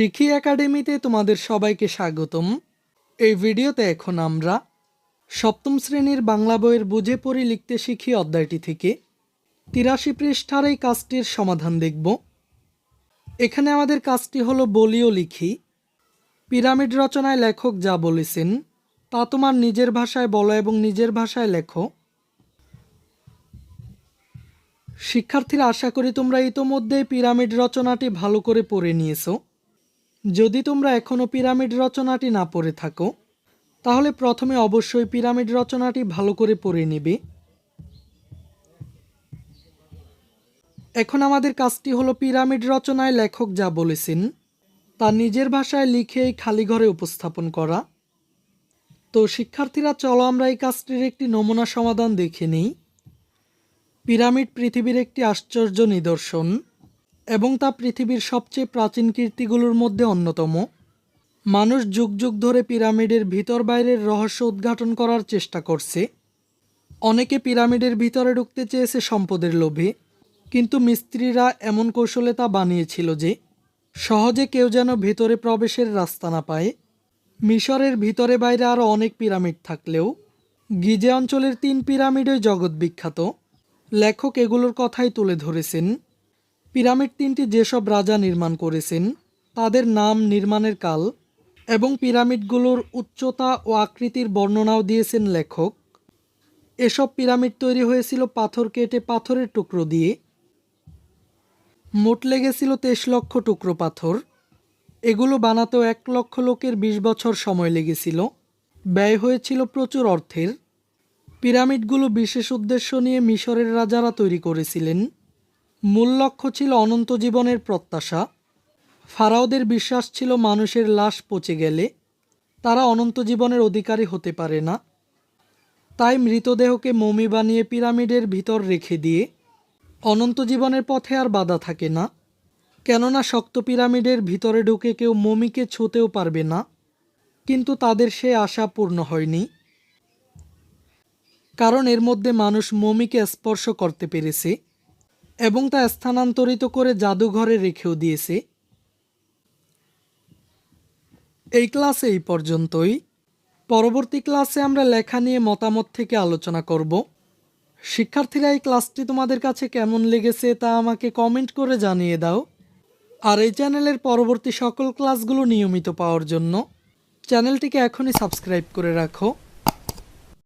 শিখি একাডেমিতে তোমাদের সবাইকে স্বাগতম। এই ভিডিওতে এখন আমরা সপ্তম শ্রেণির বাংলা বইয়ের বুঝে পড়ি লিখতে শিখি অধ্যায়টি থেকে তিরাশি পৃষ্ঠার এই কাজটির সমাধান দেখব। এখানে আমাদের কাজটি হলো বলিও লিখি। পিরামিড রচনায় লেখক যা বলেছেন, তা তোমার নিজের ভাষায় বলো এবং নিজের ভাষায় লেখো। শিক্ষার্থীরা, আশা করি তোমরা ইতোমধ্যে পিরামিড রচনাটি ভালো করে পড়ে নিয়েছো। যদি তোমরা এখনও পিরামিড রচনাটি না পড়ে থাকো, তাহলে প্রথমে অবশ্যই পিরামিড রচনাটি ভালো করে পড়ে নেবে। এখন আমাদের কাজটি হলো পিরামিড রচনায় লেখক যা বলেছেন, তা নিজের ভাষায় লিখে এই খালি ঘরে উপস্থাপন করা। তো শিক্ষার্থীরা, চলো আমরা এই কাজটির একটি নমুনা সমাধান দেখে নিই। পিরামিড পৃথিবীর একটি আশ্চর্য নিদর্শন। এবং তা পৃথিবীর সবচেয়ে প্রাচীন কীর্তিগুলোর মধ্যে অন্যতম। মানুষ যুগ যুগ ধরে পিরামিডের ভিতর বাইরের রহস্য উদ্ঘাটন করার চেষ্টা করছে। অনেকে পিরামিডের ভিতরে ঢুকতে চেয়েছে সম্পদের লোভে, কিন্তু মিস্ত্রিরা এমন কৌশলে তা বানিয়েছিল যে, সহজে কেউ যেন ভেতরে প্রবেশের রাস্তা না পায়। মিশরের ভিতরে বাইরে আরও অনেক পিরামিড থাকলেও, গিজে অঞ্চলের তিন পিরামিডই জগৎ বিখ্যাত। লেখক এগুলোর কথাই তুলে ধরেছেন। পিরামিড তিনটি যেসব রাজা নির্মাণ করেছেন, তাদের নাম নির্মাণের কাল এবং পিরামিডগুলোর উচ্চতা ও আকৃতির বর্ণনাও দিয়েছেন লেখক। এসব পিরামিড তৈরি হয়েছিল পাথর কেটে পাথরের টুকরো দিয়ে। মোট লেগেছিল তেইশ লক্ষ টুকরো পাথর। এগুলো বানাতেও এক লক্ষ লোকের বিশ বছর সময় লেগেছিল। ব্যয় হয়েছিল প্রচুর অর্থের। পিরামিডগুলো বিশেষ উদ্দেশ্য নিয়ে মিশরের রাজারা তৈরি করেছিলেন। মূল লক্ষ্য ছিল অনন্ত জীবনের প্রত্যাশা। ফারাওদের বিশ্বাস ছিল মানুষের লাশ পচে গেলে তারা অনন্ত জীবনের অধিকারী হতে পারে না। তাই মৃতদেহকে মমি বানিয়ে পিরামিডের ভিতর রেখে দিয়ে অনন্ত জীবনের পথে আর বাধা থাকে না। কেননা শক্ত পিরামিডের ভিতরে ঢুকে কেউ মমিকে ছুঁতেও পারবে না। কিন্তু তাদের সে আশা পূর্ণ হয়নি। কারণ এর মধ্যে মানুষ মমিকে স্পর্শ করতে পেরেছে। এবং তা স্থানান্তরিত করে জাদুঘরে রেখেও দিয়েছে। এই ক্লাসে এই পর্যন্তই। পরবর্তী ক্লাসে আমরা লেখা নিয়ে মতামত থেকে আলোচনা করব। শিক্ষার্থীরা, এই ক্লাসটি তোমাদের কাছে কেমন লেগেছে তা আমাকে কমেন্ট করে জানিয়ে দাও। আর এই চ্যানেলের পরবর্তী সকল ক্লাসগুলো নিয়মিত পাওয়ার জন্য চ্যানেলটিকে এখনই সাবস্ক্রাইব করে রাখো।